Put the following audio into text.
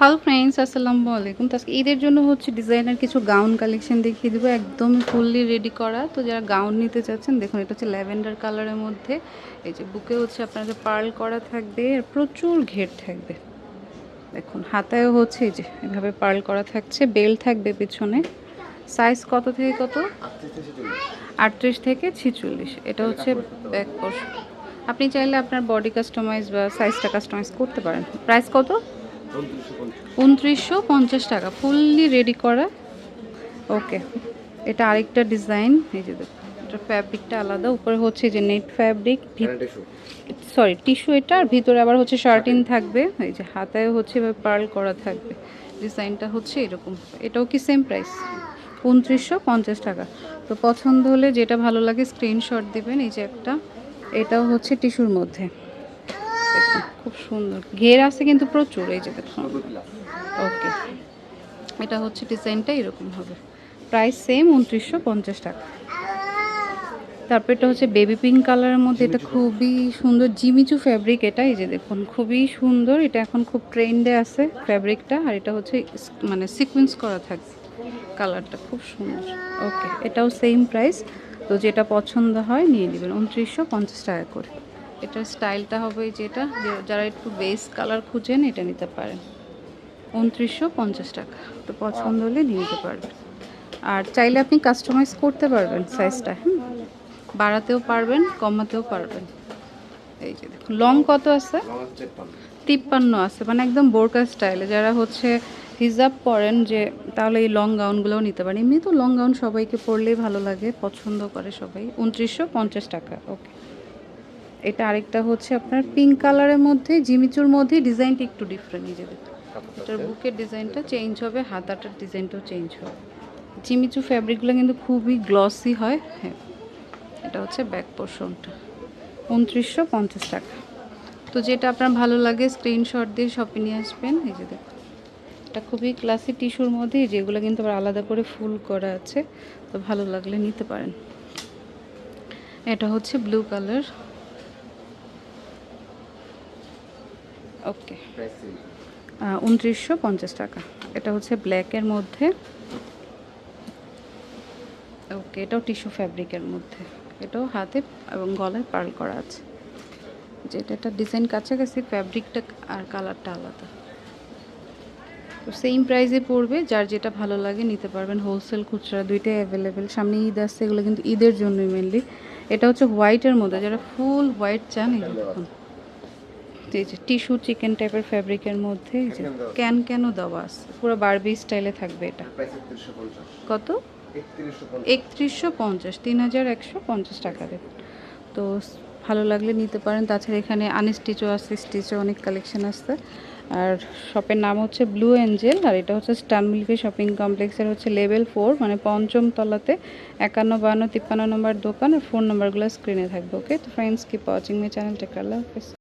Hello friends আসসালামু আলাইকুম তো ঈদের জন্য হচ্ছে ডিজাইনার কিছু গাউন কালেকশন দেখিয়ে দেবো। একদম ফুললি রেডি করা। তো যারা গাউন নিতে চাচ্ছেন, দেখুন, এটা হচ্ছে ল্যাভেন্ডার কালারের মধ্যে। এই যে বুকে হচ্ছে আপনাদের পার্ল করা থাকবে আর প্রচুর ঘের থাকবে। দেখুন, হাতায়ও হচ্ছে এই যে, এভাবে পার্ল করা থাকছে। বেল থাকবে পিছনে। সাইজ কত থেকে কত? আটত্রিশ থেকে ছিচল্লিশ। এটা হচ্ছে ব্যাক পোর্শন আপনি চাইলে আপনার বডি কাস্টমাইজ বা সাইজটা কাস্টমাইজ করতে পারেন। প্রাইস কত? উনত্রিশশো পঞ্চাশ টাকা। ফুললি রেডি করা। ওকে এটা আরেকটা ডিজাইন এই যে এটা ফ্যাব্রিকটা আলাদা। উপরে হচ্ছে যে নেট ফ্যাব্রিক সরি টিস্যু এটা আর ভিতরে আবার হচ্ছে শার্টিন থাকবে। এই যে হাতায় হচ্ছে পার্ল করা থাকবে। ডিজাইনটা হচ্ছে এরকম। এটাও কি সেম প্রাইস উনত্রিশশো পঞ্চাশ টাকা। তো পছন্দ হলে যেটা ভালো লাগে স্ক্রিনশট দিবেন। এই যে একটা এটাও হচ্ছে টিস্যুর মধ্যে। খুব সুন্দর। ঘের আছে কিন্তু প্রচুর, এই যে দেখুন। ওকে এটা হচ্ছে ডিজাইনটা, এরকম হবে। প্রাইস সেম উনত্রিশশো পঞ্চাশ টাকা। তারপর এটা হচ্ছে বেবি পিঙ্ক কালারের মধ্যে, এটা খুবই সুন্দর। জিমিচু ফ্যাব্রিক এটা, এই যে দেখুন, খুবই সুন্দর। এটা এখন খুব ট্রেন্ডে আছে ফ্যাব্রিকটা আর এটা হচ্ছে মানে সিকোয়েন্স করা থাকে কালারটা খুব সুন্দর। ওকে এটাও সেম প্রাইস তো যেটা পছন্দ হয়, নিয়ে নেবেন। উনত্রিশশো পঞ্চাশ টাকা করে। এটার স্টাইলটা হবে যেটা যারা একটু বেস কালার খুঁজেন, এটা নিতে পারেন। উনত্রিশশো পঞ্চাশ টাকা। তো পছন্দ হলে নিয়ে নিতে পারবেন। আর চাইলে আপনি কাস্টমাইজ করতে পারবেন সাইজটা হ্যাঁ বাড়াতেও পারবেন, কমাতেও পারবেন। এই যে দেখুন লং কত আছে? তিপ্পান্ন আছে মানে একদম বোরকা স্টাইলে যারা হচ্ছে হিজাব পরেন যে, তাহলে এই লং গাউনগুলোও নিতে পারেন। এমনি তো লং গাউন সবাইকে পরলেই ভালো লাগে, পছন্দ করে সবাই। উনত্রিশশো পঞ্চাশ টাকা ওকে এটা আরেকটা হচ্ছে আপনার পিঙ্ক কালারের মধ্যে জিমিচুর মধ্যে ডিজাইনটা একটু ডিফারেন্ট দেখুন। এটার বুকের ডিজাইনটা চেঞ্জ হবে হাতাটার ডিজাইনটাও চেঞ্জ হবে। জিমিচু ফ্যাব্রিকগুলো কিন্তু খুবই গ্লসি হয় হ্যাঁ। এটা হচ্ছে ব্যাক পোর্শনটা উনত্রিশশো পঞ্চাশ টাকা। তো যেটা আপনার ভালো লাগে স্ক্রিনশট দিয়ে শপে নিয়ে আসবেন এই যে দেখুন। এটা খুবই ক্লাসি টিস্যুর মধ্যে যেগুলো কিন্তু আবার আলাদা করে ফুল করা আছে তো ভালো লাগলে নিতে পারেন। এটা হচ্ছে ব্লু কালার ওকে। উনত্রিশশো পঞ্চাশ টাকা। এটা হচ্ছে ব্ল্যাকের মধ্যে। ওকে এটাও টিস্যু ফ্যাব্রিকের মধ্যে। এটাও হাতে এবং গলায় পার্ল করা আছে। যেটা একটা ডিজাইন কাছাকাছি ফ্যাব্রিকটা আর কালারটা আলাদা। তো সেম প্রাইসে পড়বে যার যেটা ভালো লাগে নিতে পারবেন। হোলসেল খুচরা দুইটাই অ্যাভেলেবেল সামনে ঈদ আসছে এগুলো কিন্তু ঈদের জন্যই মেনলি এটা হচ্ছে হোয়াইটের মধ্যে। যারা ফুল হোয়াইট চান এই দেখুন। টিস্যু চিকেন টাইপের ফ্যাব্রিকের মধ্যে ক্যান ক্যানও দেওয়া আছে? পুরো বারবি স্টাইলে থাকবে এটা। কত? একত্রিশশো পঞ্চাশ। তিন হাজার একশো পঞ্চাশ টাকা দেবেন তো ভালো লাগলে নিতে পারেন। তাছাড়া এখানে আনস্টিচও আছে স্টিচও অনেক কালেকশন আসছে আর শপের নাম হচ্ছে ব্লু অ্যাঞ্জেল আর এটা হচ্ছে স্টান মিল্কি শপিং কমপ্লেক্সের হচ্ছে লেভেল ফোর মানে পঞ্চম তলাতে একান্ন বান্ন তিপ্পান্ন নম্বর দোকান আর ফোন নাম্বারগুলো স্ক্রিনে থাকবে ওকে? তো friends keep watching my channel tech আল্লাহ হাফেজ